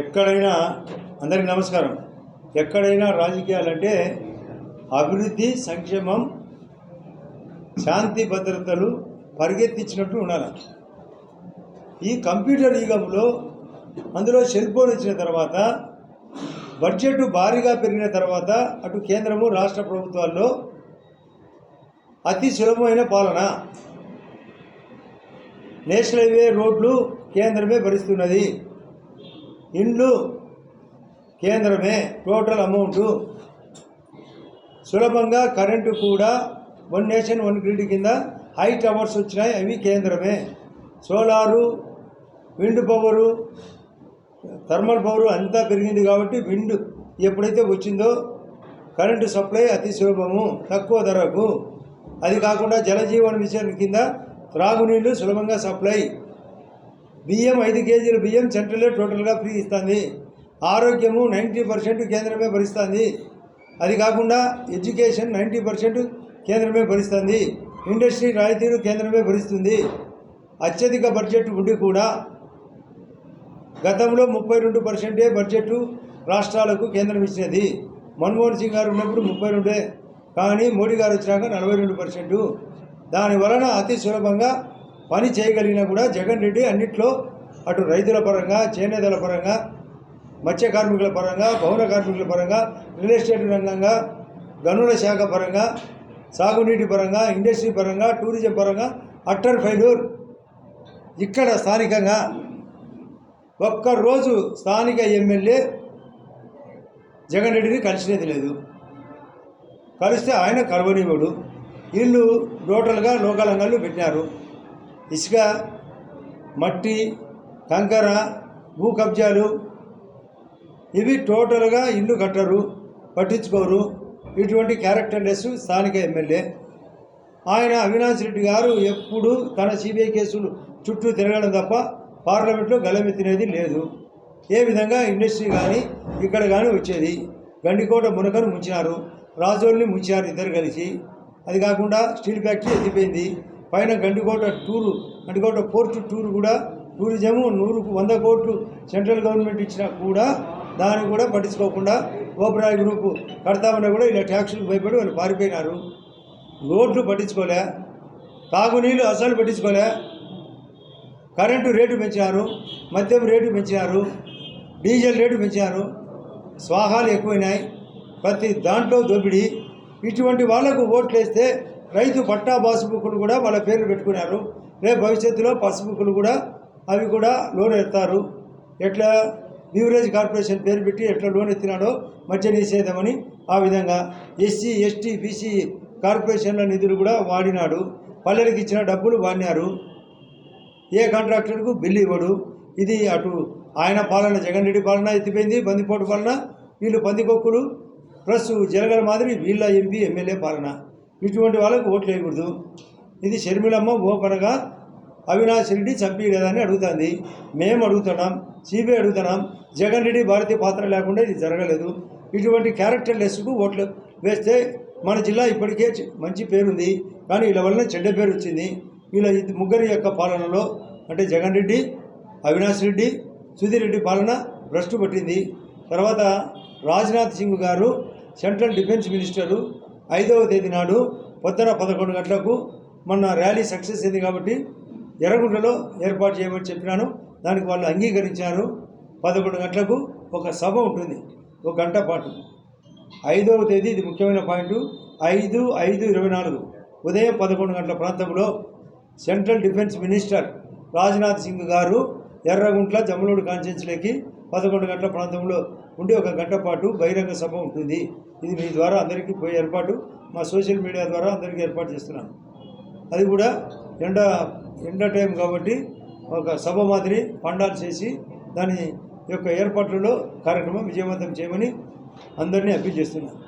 ఎక్కడైనా అందరికీ నమస్కారం. ఎక్కడైనా రాజకీయాలంటే అభివృద్ధి సంక్షేమం శాంతి భద్రతలు పరిగెత్తించినట్టు ఉండాలి. ఈ కంప్యూటర్ యుగంలో అందులో సెల్ ఫోన్ వచ్చిన తర్వాత బడ్జెట్ భారీగా పెరిగిన తర్వాత అటు కేంద్రము రాష్ట్ర ప్రభుత్వాల్లో అతి సులభమైన పాలన. నేషనల్ హైవే రోడ్లు కేంద్రమే భరిస్తున్నది. ఇండ్లు కేంద్రమే టోటల్ అమౌంటు సులభంగా కరెంటు కూడా వన్ నేషన్ వన్ గ్రిడ్ కింద హై టవర్స్ వచ్చినాయి అవి కేంద్రమే. Solar wind power thermal power అంతా పెరిగింది కాబట్టి విండ్ ఎప్పుడైతే వచ్చిందో కరెంటు సప్లై అతి సులభము తక్కువ ధరకు. అది కాకుండా జలజీవన మిషన్ కింద త్రాగునీళ్ళు సులభంగా సప్లై బియ్యం ఐదు కేజీల బియ్యం సెంట్రలే టోటల్గా ఫ్రీ ఇస్తుంది. ఆరోగ్యము నైంటీ పర్సెంట్ కేంద్రమే భరిస్తుంది. అది కాకుండా ఎడ్యుకేషన్ నైంటీ పర్సెంట్ కేంద్రమే భరిస్తుంది. ఇండస్ట్రీ రాయితీలు కేంద్రమే భరిస్తుంది. అత్యధిక బడ్జెట్ ఉండి కూడా గతంలో ముప్పై రెండు పర్సెంటే బడ్జెట్ రాష్ట్రాలకు కేంద్రం ఇచ్చినది మన్మోహన్ సింగ్ గారు ఉన్నప్పుడు ముప్పై రెండే. కానీ మోడీ గారు వచ్చినాక నలభై రెండు పర్సెంటు. దాని వలన అతి సులభంగా పని చేయగలిగినా కూడా జగన్ రెడ్డి అన్నిట్లో అటు రైతుల పరంగా చేనేతల పరంగా మత్స్య కార్మికుల పరంగా భవన కార్మికుల పరంగా రియల్ ఎస్టేట్ రంగంగా గనుల శాఖ పరంగా సాగునీటి పరంగా ఇండస్ట్రీ పరంగా టూరిజం పరంగా అట్టర్ ఫైలూర్ ఇక్కడ స్థానికంగా ఒక్కరోజు స్థానిక ఎమ్మెల్యే జగన్ రెడ్డిని కలిసినది లేదు. కలిస్తే ఆయన కలవనివ్వడు వీళ్ళు టోటల్గా లోకలంగాళ్ళు పెట్టినారు. ఇసుక మట్టి కంకర భూ కబ్జాలు ఇవి టోటల్గా ఇల్లు కట్టరు పట్టించుకోరు. ఇటువంటి క్యారెక్టర్లెస్ స్థానిక ఎమ్మెల్యే. ఆయన అవినాష్ రెడ్డి గారు ఎప్పుడు తన సిబిఐ కేసులు చుట్టూ తిరగడం తప్ప పార్లమెంట్లో గలమెత్తినేది లేదు. ఏ విధంగా ఇండస్ట్రీ కానీ ఇక్కడ కానీ వచ్చేది? గండికోట మునకను ముంచినారు రాజోల్ని ముంచారు ఇద్దరు కలిసి. అది కాకుండా స్టీల్ ఫ్యాక్టరీ ఎత్తిపోయింది. పైన Gandikota tour Gandikota fort tour కూడా టూరిజము నూరుకు వంద కోట్లు సెంట్రల్ గవర్నమెంట్ ఇచ్చినా కూడా దాన్ని కూడా పట్టించుకోకుండా ఓపెరాయ్ గ్రూపు కడతామన్నా కూడా ఇలా ట్యాక్సులకు భయపడి వాళ్ళు పారిపోయినారు. రోడ్లు పట్టించుకోలే తాగునీళ్ళు అసలు పట్టించుకోలే. కరెంటు రేటు పెంచారు మద్యం రేటు పెంచారు డీజిల్ రేటు పెంచారు. స్వాహాలు ఎక్కువైనాయి. ప్రతి దాంట్లో దోపిడి. ఇటువంటి వాళ్ళకు ఓట్లు వేస్తే రైతు పట్టా పాస్బుక్లు కూడా వాళ్ళ పేర్లు పెట్టుకున్నారు. రేపు భవిష్యత్తులో పాస్బుక్లు కూడా అవి కూడా లోన్ ఎత్తారు. ఎట్లా బీవరేజ్ కార్పొరేషన్ పేరు పెట్టి ఎట్లా లోన్ ఎత్తినాడో మధ్య నిషేధమని ఆ విధంగా ఎస్సీ ఎస్టీ బీసీ కార్పొరేషన్ల నిధులు కూడా వాడినాడు. పల్లెలకు ఇచ్చిన డబ్బులు వాడినారు. ఏ కాంట్రాక్టర్కు బిల్లు ఇవ్వడు. ఇది అటు ఆయన పాలన జగన్ రెడ్డి పాలన ఎత్తిపోయింది బందిపోటు పాలన. వీళ్ళు పందికొక్కులు ప్లస్ జరగల మాదిరి వీళ్ళ ఎంపీ ఎమ్మెల్యే పాలన. ఇటువంటి వాళ్ళకు ఓట్లు వేయకూడదు. ఇది షర్మిలమ్మ ఓపనగా అవినాష్ రెడ్డి చంపేయలేదని అడుగుతుంది. మేము అడుగుతున్నాం సిబిఐ అడుగుతున్నాం జగన్ రెడ్డి భారతీయ పాత్ర లేకుండా ఇది జరగలేదు. ఇటువంటి క్యారెక్టర్ లెస్కు ఓట్లు వేస్తే మన జిల్లా ఇప్పటికే మంచి పేరుంది. కానీ వీళ్ళ వల్ల చెడ్డ పేరు వచ్చింది వీళ్ళ ముగ్గురి యొక్క పాలనలో అంటే జగన్ రెడ్డి అవినాష్ రెడ్డి సుధీర్ రెడ్డి పాలన భ్రష్టు పట్టింది. తర్వాత రాజ్నాథ్ సింగ్ గారు సెంట్రల్ డిఫెన్స్ మినిస్టరు ఐదవ తేదీ నాడు పొద్దున పదకొండు గంటలకు మొన్న ర్యాలీ సక్సెస్ అయింది కాబట్టి ఎర్రగుంటలో ఏర్పాటు చేయమని చెప్పినాను. దానికి వాళ్ళు అంగీకరించారు. పదకొండు గంటలకు ఒక సభ ఉంటుంది. ఒక గంట పాటు. ఐదవ తేదీ ఇది ముఖ్యమైన పాయింట్. ఐదు ఐదు ఇరవై నాలుగు. ఉదయం పదకొండు గంటల ప్రాంతంలో central defence minister Rajnath Singh గారు ఎర్రగుంట్ల జమ్మలూడు కాన్స్టిట్యున్సీలోకి పదకొండు గంటల ప్రాంతంలో ఉండి ఒక గంట పాటు బహిరంగ సభ ఉంటుంది. ఇది మీ ద్వారా అందరికీ పోయే ఏర్పాటు. మా సోషల్ మీడియా ద్వారా అందరికీ ఏర్పాటు చేస్తున్నాను. అది కూడా ఎండ ఎండ టైం కాబట్టి ఒక సభ మాదిరి పండాలు చేసి దాని యొక్క ఏర్పాట్లలో కార్యక్రమం విజయవంతం చేయమని అందరినీ అప్పీల్ చేస్తున్నాను.